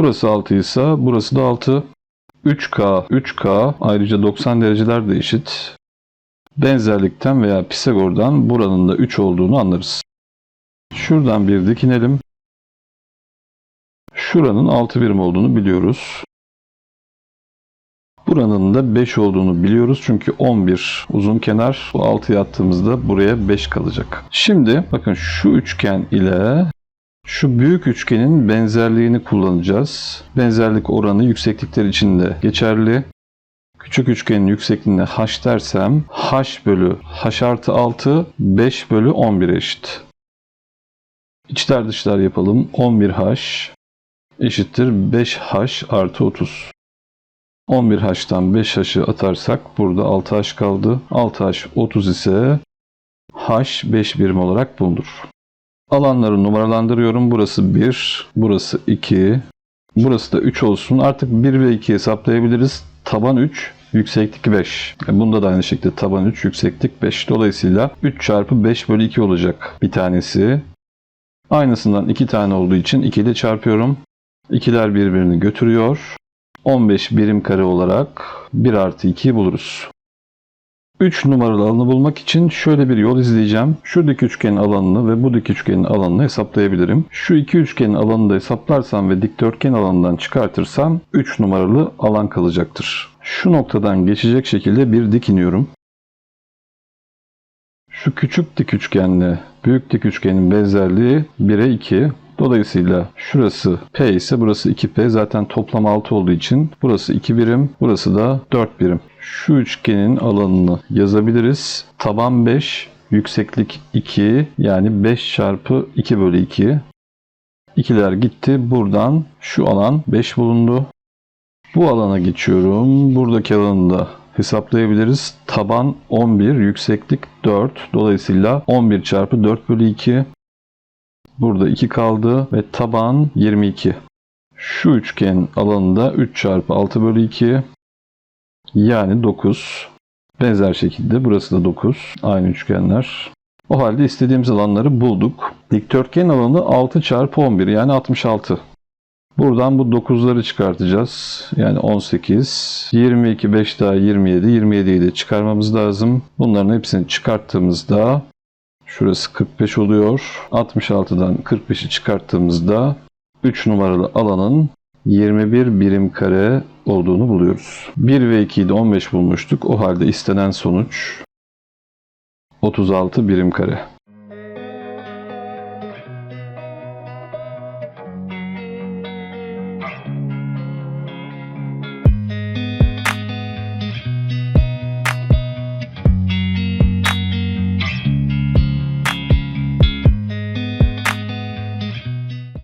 Burası 6 ise burası da 6. 3K, 3K ayrıca 90 dereceler de eşit. Benzerlikten veya Pisagor'dan buranın da 3 olduğunu anlarız. Şuradan bir dikinelim. Şuranın 6 birim olduğunu biliyoruz. Buranın da 5 olduğunu biliyoruz çünkü 11 uzun kenar. Bu 6'ya attığımızda buraya 5 kalacak. Şimdi bakın şu üçgen ile şu büyük üçgenin benzerliğini kullanacağız. Benzerlik oranı yükseklikler için de geçerli. Küçük üçgenin yüksekliğine h dersem h bölü h artı 6 5 bölü 11 eşit. İçler dışlar yapalım. 11h eşittir 5h artı 30. 11h'tan 5h'ı atarsak burada 6h kaldı. 6h 30 ise h 5 birim olarak bulunur. Alanları numaralandırıyorum. Burası 1, burası 2, burası da 3 olsun. Artık 1 ve 2 hesaplayabiliriz. Taban 3, yükseklik 5. E, Bunda da aynı şekilde taban 3, yükseklik 5. Dolayısıyla 3 çarpı 5 bölü 2 olacak bir tanesi. Aynısından 2 tane olduğu için 2 ile çarpıyorum. İkiler birbirini götürüyor. 15 birim kare olarak 1 artı 2'yi buluruz. 3 numaralı alanı bulmak için şöyle bir yol izleyeceğim. Şuradaki üçgenin alanını ve buradaki üçgenin alanını hesaplayabilirim. Şu iki üçgenin alanını da hesaplarsam ve dikdörtgen alanından çıkartırsam 3 numaralı alan kalacaktır. Şu noktadan geçecek şekilde bir dik iniyorum. Şu küçük dik üçgenle büyük dik üçgenin benzerliği 1'e 2. Dolayısıyla şurası P ise burası 2P. Zaten toplam 6 olduğu için burası 2 birim, burası da 4 birim. Şu üçgenin alanını yazabiliriz. Taban 5, yükseklik 2 yani 5 çarpı 2 bölü 2. İkiler gitti. Buradan şu alan 5 bulundu. Bu alana geçiyorum. Buradaki alanı da hesaplayabiliriz. Taban 11, yükseklik 4. Dolayısıyla 11 çarpı 4 bölü 2. Burada 2 kaldı ve taban 22. Şu üçgen alanında 3 çarpı 6 bölü 2 yani 9. Benzer şekilde burası da 9. Aynı üçgenler. O halde istediğimiz alanları bulduk. Dikdörtgen alanı 6 çarpı 11 yani 66. Buradan bu 9'ları çıkartacağız. Yani 18, 22, 5 daha 27, 27'yi de çıkarmamız lazım. Bunların hepsini çıkarttığımızda şurası 45 oluyor. 66'dan 45'i çıkarttığımızda 3 numaralı alanın 21 birim kare olduğunu buluyoruz. 1 ve 2'yi de 15 bulmuştuk. O halde istenen sonuç 36 birim kare.